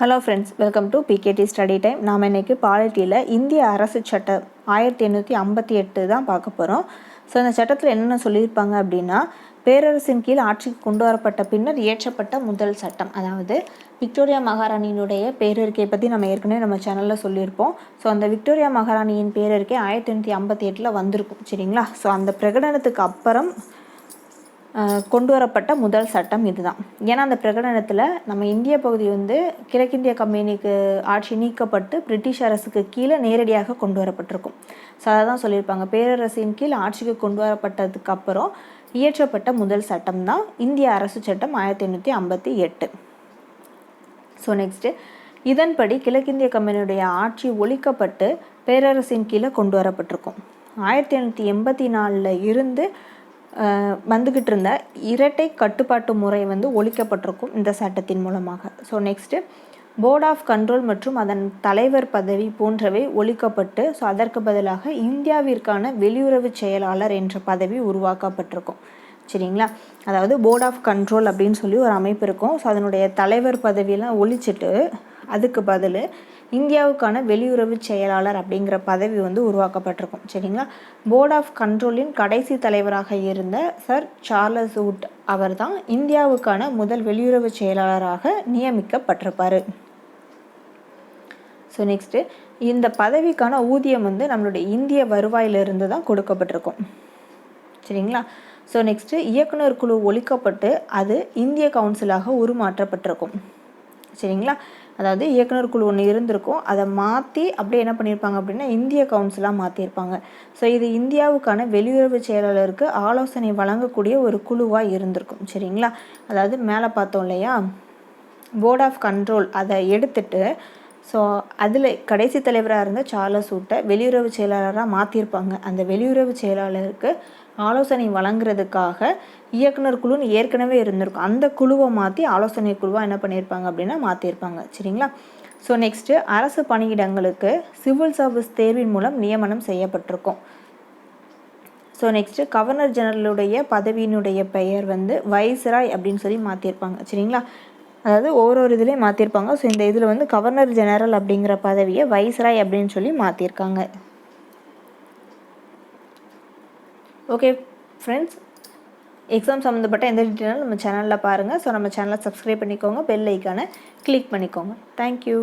Hello friends welcome to PKD study time நாம் இன்றைக்கி பாலிட்டியில் இந்திய அரசு சட்டம் ஆயிரத்தி எண்ணூற்றி ஐம்பத்தி எட்டு தான் பார்க்க போகிறோம் ஸோ இந்த சட்டத்தில் என்னென்ன சொல்லியிருப்பாங்க அப்படின்னா பேரரசின் கீழ் ஆட்சிக்கு கொண்டு வரப்பட்ட பின்னர் இயற்றப்பட்ட முதல் சட்டம். அதாவது விக்டோரியா மகாராணியினுடைய பேரறிக்கையை பற்றி நம்ம ஏற்கனவே நம்ம சேனலில் சொல்லியிருப்போம். ஸோ அந்த விக்டோரியா மகாராணியின் பேரறிக்கை ஆயிரத்தி எண்ணூற்றி ஐம்பத்தி எட்டில் வந்திருக்கும். சரிங்களா? ஸோ அந்த பிரகடனத்துக்கு அப்புறம் கொண்டு வரப்பட்ட முதல் சட்டம் இதுதான். ஏன்னா அந்த பிரகடனத்தில் நம்ம இந்திய பகுதி வந்து கிழக்கிந்திய கம்பெனிக்கு ஆட்சி நீக்கப்பட்டு பிரிட்டிஷ் அரசுக்கு கீழே நேரடியாக கொண்டு வரப்பட்டிருக்கும். ஸோ அதை தான் சொல்லியிருப்பாங்க. பேரரசின் கீழ் ஆட்சிக்கு கொண்டு வரப்பட்டதுக்கு அப்புறம் இயற்றப்பட்ட முதல் சட்டம் தான் இந்திய அரசு சட்டம் ஆயிரத்தி எண்ணூற்றி ஐம்பத்தி எட்டு. ஸோ நெக்ஸ்ட்டு இதன்படி கிழக்கிந்திய கம்பெனியுடைய ஆட்சி ஒழிக்கப்பட்டு பேரரசின் கீழே கொண்டு வரப்பட்டிருக்கும். ஆயிரத்தி எண்ணூற்றி எண்பத்தி நாலில் இருந்து வந்துக்கிட்டு இருந்த இரட்டை கட்டுப்பாட்டு முறை வந்து ஒழிக்கப்பட்டிருக்கும் இந்த சட்டத்தின் மூலமாக. So next board of control மற்றும் அதன் தலைவர் பதவி போன்றவை ஒழிக்கப்பட்டு ஸோ அதற்கு பதிலாக இந்தியாவிற்கான வெளியுறவு செயலாளர் என்ற பதவி உருவாக்கப்பட்டிருக்கும். சரிங்களா? அதாவது போர்ட் ஆஃப் கண்ட்ரோல் அப்படின்னு சொல்லி ஒரு அமைப்பு இருக்கும். ஸோ அதனுடைய தலைவர் பதவியெல்லாம் ஒழிச்சிட்டு அதுக்கு பதில் இந்தியாவுக்கான வெளியுறவு செயலாளர் அப்படிங்கிற பதவி வந்து உருவாக்கப்பட்டிருக்கும். சரிங்களா? போர்ட் ஆஃப் கண்ட்ரோலின் கடைசி தலைவராக இருந்த சர் சார்லஸ் வுட் அவர் தான் இந்தியாவுக்கான முதல் வெளியுறவு செயலாளராக நியமிக்கப்பட்டிருப்பார். ஸோ நெக்ஸ்ட்டு இந்த பதவிக்கான ஊதியம் வந்து நம்மளுடைய இந்திய வருவாயிலிருந்து தான் கொடுக்கப்பட்டிருக்கும். சரிங்களா? ஸோ நெக்ஸ்ட்டு இயக்குனர் குழு ஒழிக்கப்பட்டு அது இந்திய கவுன்சிலாக உருமாற்றப்பட்டிருக்கும். சரிங்களா? அதாவது இயக்குனர் குழு ஒன்று இருந்திருக்கும். அதை மாற்றி அப்படியே என்ன பண்ணியிருப்பாங்க அப்படின்னா இந்திய கவுன்சிலாக மாற்றியிருப்பாங்க ஸோ இது இந்தியாவுக்கான வெளியுறவு செயலாளருக்கு ஆலோசனை வழங்கக்கூடிய ஒரு குழுவாக இருந்திருக்கும். சரிங்களா? அதாவது மேலே பார்த்தோம் இல்லையா? போர்ட் ஆஃப் கண்ட்ரோல் அதை எடுத்துட்டு ஸோ அதில் கடைசி தலைவராக இருந்த சார்லஸ் ஊட்டை வெளியுறவு செயலாளராக மாற்றியிருப்பாங்க அந்த வெளியுறவு செயலாளருக்கு ஆலோசனை வழங்குறதுக்காக இயக்குனர் குழுன்னு ஏற்கனவே இருந்திருக்கும். அந்த குழுவை மாற்றி ஆலோசனை குழுவாக என்ன பண்ணியிருப்பாங்க அப்படின்னா மாற்றிருப்பாங்க சரிங்களா? ஸோ நெக்ஸ்ட்டு அரசு பணியிடங்களுக்கு சிவில் சர்வீஸ் தேர்வின் மூலம் நியமனம் செய்யப்பட்டிருக்கும். ஸோ நெக்ஸ்ட்டு கவர்னர் ஜெனரலுடைய பதவியினுடைய பெயர் வந்து வைஸ்ராய் அப்படின்னு சொல்லி மாற்றிருப்பாங்க சரிங்களா? அதாவது ஒவ்வொரு ஒரு இதுலேயும் மாற்றிருப்பாங்க ஸோ இந்த இதில் வந்து கவர்னர் ஜெனரல் அப்படிங்கிற பதவியை வைஸ்ராய் அப்படின்னு சொல்லி மாற்றிருக்காங்க ஓகே ஃப்ரெண்ட்ஸ் எக்ஸாம் சம்மந்தப்பட்ட எந்த டீட்டெயிலும் நம்ம சேனலில் பாருங்கள் ஸோ நம்ம சேனலை சப்ஸ்கிரைப் பண்ணிக்கோங்க. பெல் ஐக்கானை கிளிக் பண்ணிக்கோங்க. தேங்க்யூ